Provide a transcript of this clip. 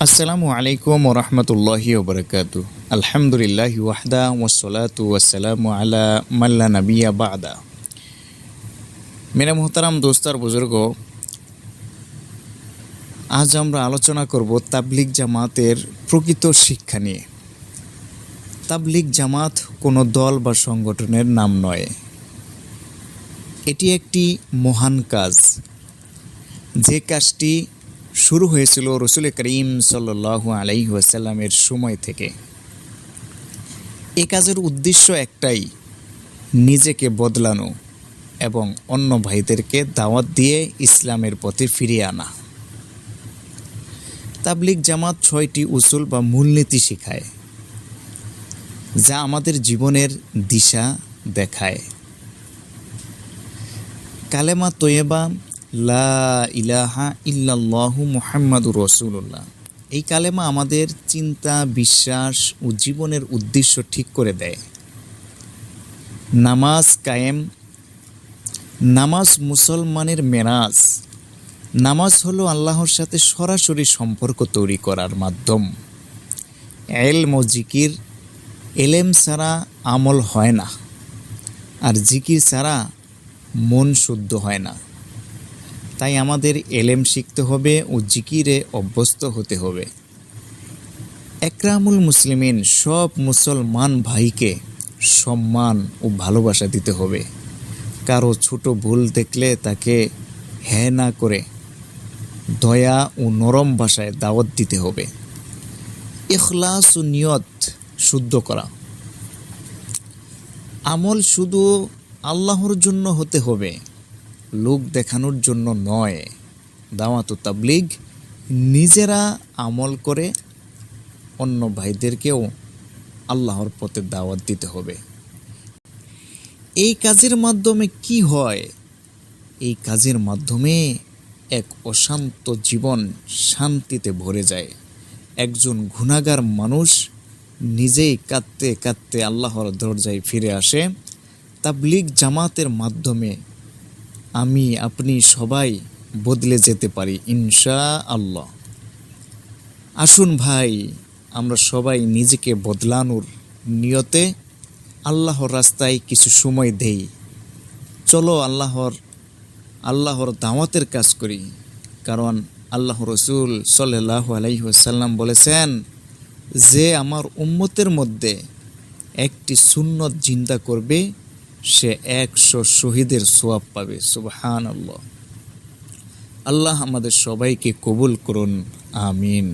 আসসালামু আলাইকুম ওরহমতুল্লাহি ওবরাকাত আলহামদুলিল্লাহ ওয়াহদা ওসলাতু ওয়াসালামু আলা মাল্লা নবিয়া বাদা। মেরা মোহতারাম দোস্তার বুজুর্গ, আজ আমরা আলোচনা করব তাবলিগ জামাতের প্রকৃত শিক্ষা নিয়ে। তাবলিগ জামাত কোনো দল বা সংগঠনের নাম নয়। এটি একটি মহান কাজ। যে কাজটি শুরু হয়েছিল রসুল করিম সাল্লু আলাইহি ওয়াসাল্লামের সময় থেকে। এ কাজের উদ্দেশ্য একটাই, নিজেকে বদলানো এবং অন্য ভাইদেরকে দাওয়াত দিয়ে ইসলামের পথে ফিরিয়ে আনা। তাবলিগ জামাত ছয়টি উসুল বা মূলনীতি শেখায়, যা আমাদের জীবনের দিশা দেখায়। কালেমা তৈয়বা, লা ইলাহা ইল্লাল্লাহু মুহাম্মাদুর রসুল্লাহ এই কালেমা আমাদের চিন্তা, বিশ্বাস ও জীবনের উদ্দেশ্য ঠিক করে দেয়। নামাজ কায়েম, নামাজ মুসলমানের মেরাজ। নামাজ হলো আল্লাহর সাথে সরাসরি সম্পর্ক তৈরি করার মাধ্যম। এলম ও জিকির, এলেম ছাড়া আমল হয় না। আর জিকির ছাড়া মন শুদ্ধ হয় না। তাই আমাদের এলেম শিখতে হবে ও জিকিরে অভ্যস্ত হতে হবে। একরামুল মুসলিমিন সব মুসলমান ভাইকে সম্মান ও ভালোবাসা দিতে হবে। কারও ছোট ভুল দেখলে তাকে হ্যাঁ না করে দয়া ও নরম ভাষায় দাওয়াত দিতে হবে। ইখলাস ও নিয়ত শুদ্ধ করা। আমল শুধু আল্লাহর জন্য হতে হবে। লোক দেখানোর জন্য নয়। দাওয়াত তাবলিগ নিজেরা আমল করে অন্য ভাইদেরকেও আল্লাহর পথে দাওয়াত দিতে হবে। এই কাজের মাধ্যমে কি হয়? এই কাজের মাধ্যমে এক অশান্ত জীবন শান্তিতে ভরে যায়। একজন গুণাগার মানুষ নিজেই কাঁদতে কাঁদতে আল্লাহর দরজায় ফিরে আসে। তাবলিগ জামাতের মাধ্যমে আমি, আপনি সবাই বদলে যেতে পারি ইনশা আল্লাহ আসুন ভাই, আমরা সবাই নিজেকে বদলানোর নিয়তে আল্লাহর রাস্তায় কিছু সময় দেই। চলো আল্লাহর আল্লাহর দাওয়াতের কাজ করি, কারণ আল্লাহ রসুল সাল্লাহ আলাইসাল্লাম বলেছেন, যে আমার উম্মতের মধ্যে একটি সুন্নত জিন্দা করবে সে একশো শহীদের সোয়াব পাবে সুবহান আল্লাহ আল্লাহ আমাদের সবাইকে কবুল করুন আমিন।